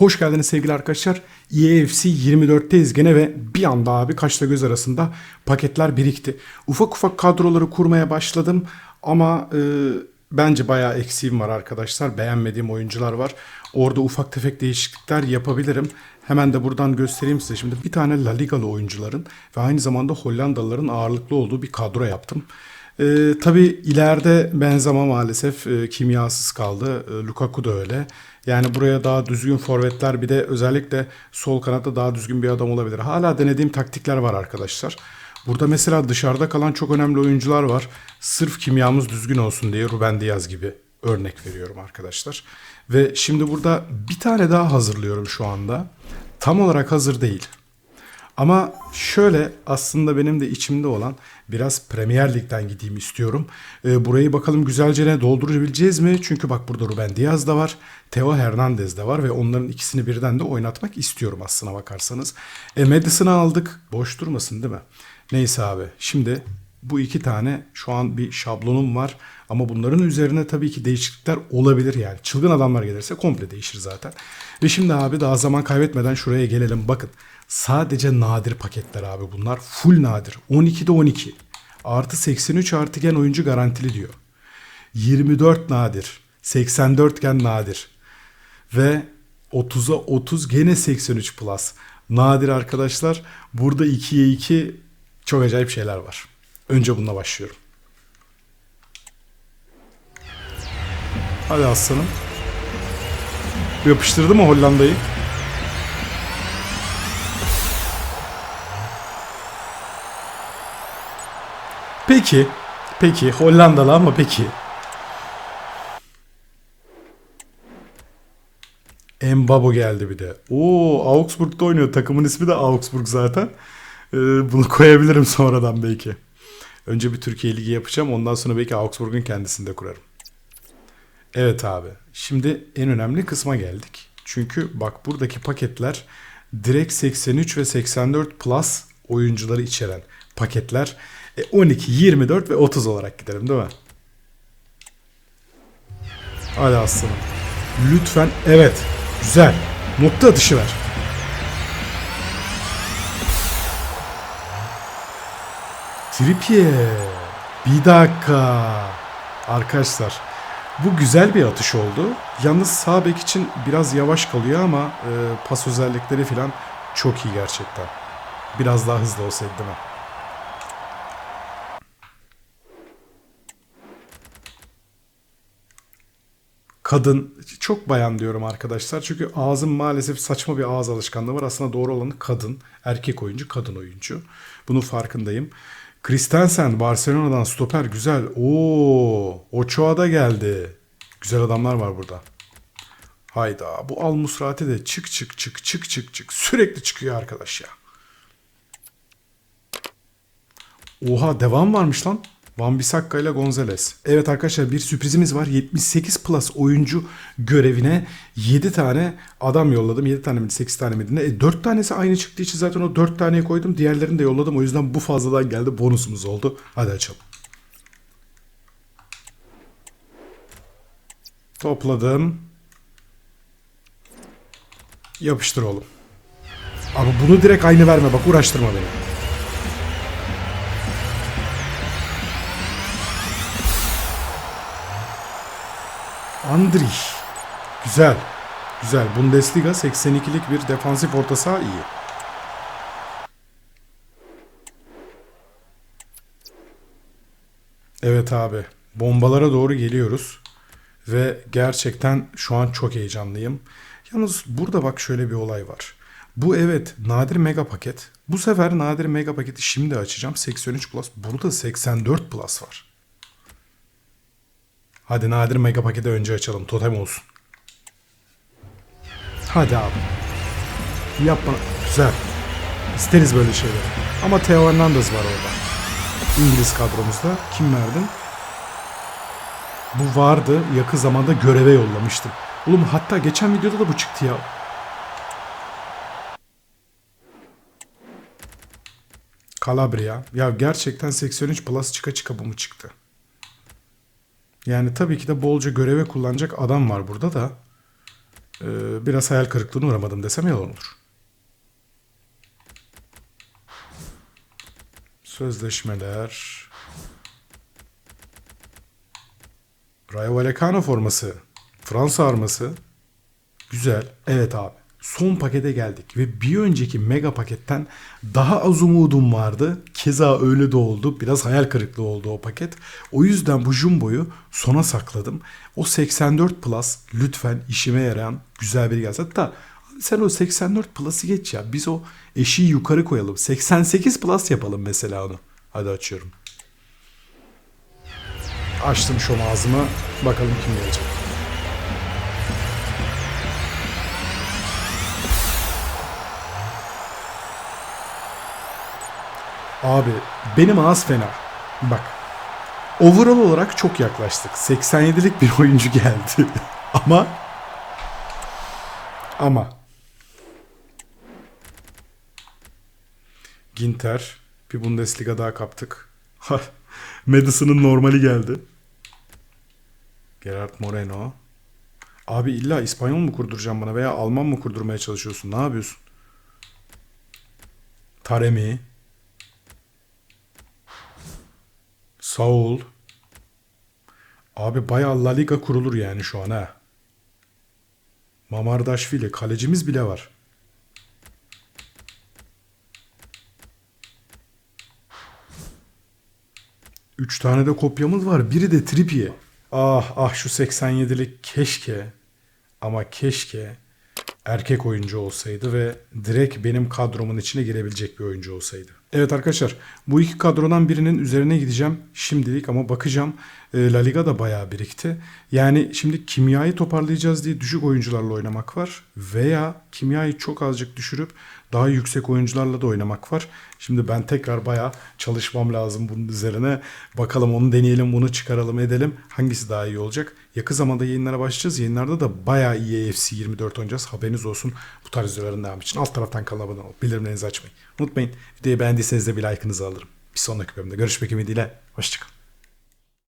Hoş geldiniz sevgili arkadaşlar. E EAFC 24'teyiz gene ve bir anda abi kaşla göz arasında paketler birikti. Ufak ufak kadroları kurmaya başladım ama e, bence bayağı eksiğim var arkadaşlar. Beğenmediğim oyuncular var. Orada ufak tefek değişiklikler yapabilirim. Hemen de buradan göstereyim size. Şimdi bir tane La Ligalı oyuncuların ve aynı zamanda Hollandalıların ağırlıklı olduğu bir kadro yaptım. Ee, tabii ileride Benzema maalesef e, kimyasız kaldı. E, Lukaku da öyle. Yani buraya daha düzgün forvetler bir de özellikle sol kanatta daha düzgün bir adam olabilir. Hala denediğim taktikler var arkadaşlar. Burada mesela dışarıda kalan çok önemli oyuncular var. Sırf kimyamız düzgün olsun diye Ruben Diaz gibi örnek veriyorum arkadaşlar. Ve şimdi burada bir tane daha hazırlıyorum şu anda. Tam olarak hazır değil. Ama şöyle aslında benim de içimde olan biraz Premier Lig'den gideyim istiyorum. Ee, burayı bakalım güzelce ne doldurabileceğiz mi? Çünkü bak burada Ruben Diaz da var. Theo Hernandez de var ve onların ikisini birden de oynatmak istiyorum aslına bakarsanız. E Madison'ı aldık. Boş durmasın değil mi? Neyse abi. Şimdi bu iki tane şu an bir şablonum var. Ama bunların üzerine tabii ki değişiklikler olabilir yani. Çılgın adamlar gelirse komple değişir zaten. Ve şimdi abi daha zaman kaybetmeden şuraya gelelim. Bakın sadece nadir paketler abi bunlar. Full nadir. 12'de 12. Artı 83 artı gen oyuncu garantili diyor. 24 nadir. 84 gen nadir. Ve 30'a 30 gene 83 plus. Nadir arkadaşlar. Burada 2'ye 2 çok acayip şeyler var. Önce bununla başlıyorum. Hadi aslanım. Yapıştırdı mı Hollanda'yı? Peki. Peki. Hollandalı ama peki. Mbabo geldi bir de. Oo Augsburg'da oynuyor. Takımın ismi de Augsburg zaten. Ee, bunu koyabilirim sonradan belki. Önce bir Türkiye Ligi yapacağım. Ondan sonra belki Augsburg'un kendisini de kurarım. Evet abi. Şimdi en önemli kısma geldik. Çünkü bak buradaki paketler direkt 83 ve 84 plus oyuncuları içeren paketler. E, 12, 24 ve 30 olarak gidelim değil mi? Hadi aslanım. Lütfen evet. Güzel. Nokta atışı ver. Trippier. Bir dakika. Arkadaşlar bu güzel bir atış oldu. Yalnız sağ bek için biraz yavaş kalıyor ama e, pas özellikleri falan çok iyi gerçekten. Biraz daha hızlı olsaydı değil mi? Kadın, çok bayan diyorum arkadaşlar. Çünkü ağzım maalesef saçma bir ağız alışkanlığı var. Aslında doğru olanı kadın. Erkek oyuncu, kadın oyuncu. Bunun farkındayım. Christensen Barcelona'dan stoper güzel. Oo, Ochoa da geldi. Güzel adamlar var burada. Hayda bu Al Musrati de çık çık çık çık çık çık sürekli çıkıyor arkadaş ya. Oha devam varmış lan. Van Bissaka ile Gonzalez. Evet arkadaşlar bir sürprizimiz var. 78 plus oyuncu görevine 7 tane adam yolladım. 7 tane mi 8 tane mi? E, 4 tanesi aynı çıktığı için zaten o 4 taneye koydum. Diğerlerini de yolladım. O yüzden bu fazladan geldi. Bonusumuz oldu. Hadi açalım. Topladım. Yapıştır oğlum. Abi bunu direkt aynı verme bak uğraştırma beni. Andrich. Güzel. Güzel. Bundesliga 82'lik bir defansif orta saha iyi. Evet abi. Bombalara doğru geliyoruz. Ve gerçekten şu an çok heyecanlıyım. Yalnız burada bak şöyle bir olay var. Bu evet nadir mega paket. Bu sefer nadir mega paketi şimdi açacağım. 83 plus. Burada 84 plus var. Hadi nadir mega paketi önce açalım. Totem olsun. Hadi abi. Yapma. Güzel. İsteriz böyle şeyleri. Ama Theo Hernandez var orada. İngiliz kadromuzda. Kim verdin? Bu vardı. Yakın zamanda göreve yollamıştım. Oğlum hatta geçen videoda da bu çıktı ya. Calabria. Ya gerçekten 83 plus çıka çıka bu mu çıktı? Yani tabii ki de bolca göreve kullanacak adam var burada da. Ee, biraz hayal kırıklığına uğramadım desem yalan olur. Sözleşmeler. Rayo Vallecano forması. Fransa arması. Güzel. Evet abi. Son pakete geldik ve bir önceki mega paketten daha az umudum vardı. Keza öyle de oldu. Biraz hayal kırıklığı oldu o paket. O yüzden bu jumboyu sona sakladım. O 84 Plus lütfen işime yarayan güzel bir gelsin. Hatta sen o 84 Plus'ı geç ya. Biz o eşiği yukarı koyalım. 88 Plus yapalım mesela onu. Hadi açıyorum. Açtım şu ağzımı. Bakalım kim gelecek. Abi benim ağız fena. Bak. Overall olarak çok yaklaştık. 87'lik bir oyuncu geldi. ama ama Ginter bir Bundesliga daha kaptık. Madison'ın normali geldi. Gerard Moreno. Abi illa İspanyol mu kurduracağım bana veya Alman mı kurdurmaya çalışıyorsun? Ne yapıyorsun? Taremi. Saul. Abi bayağı La Liga kurulur yani şu an ha. Mamardaşvili kalecimiz bile var. Üç tane de kopyamız var. Biri de Trippier. Ah ah şu 87'lik keşke ama keşke erkek oyuncu olsaydı ve direkt benim kadromun içine girebilecek bir oyuncu olsaydı. Evet arkadaşlar bu iki kadrodan birinin üzerine gideceğim şimdilik ama bakacağım. E, La Liga da bayağı birikti. Yani şimdi kimyayı toparlayacağız diye düşük oyuncularla oynamak var. Veya kimyayı çok azıcık düşürüp daha yüksek oyuncularla da oynamak var. Şimdi ben tekrar bayağı çalışmam lazım bunun üzerine. Bakalım onu deneyelim bunu çıkaralım edelim. Hangisi daha iyi olacak? Yakın zamanda yayınlara başlayacağız. Yayınlarda da bayağı iyi AFC 24 oynayacağız. Haberiniz olsun. Bu tarz videoların devam için alt taraftan kanala abone olup bildirimlerinizi açmayı unutmayın. Videoyu beğendiyseniz de bir like'ınızı alırım. Bir sonraki bölümde görüşmek ümidiyle. Hoşçakalın.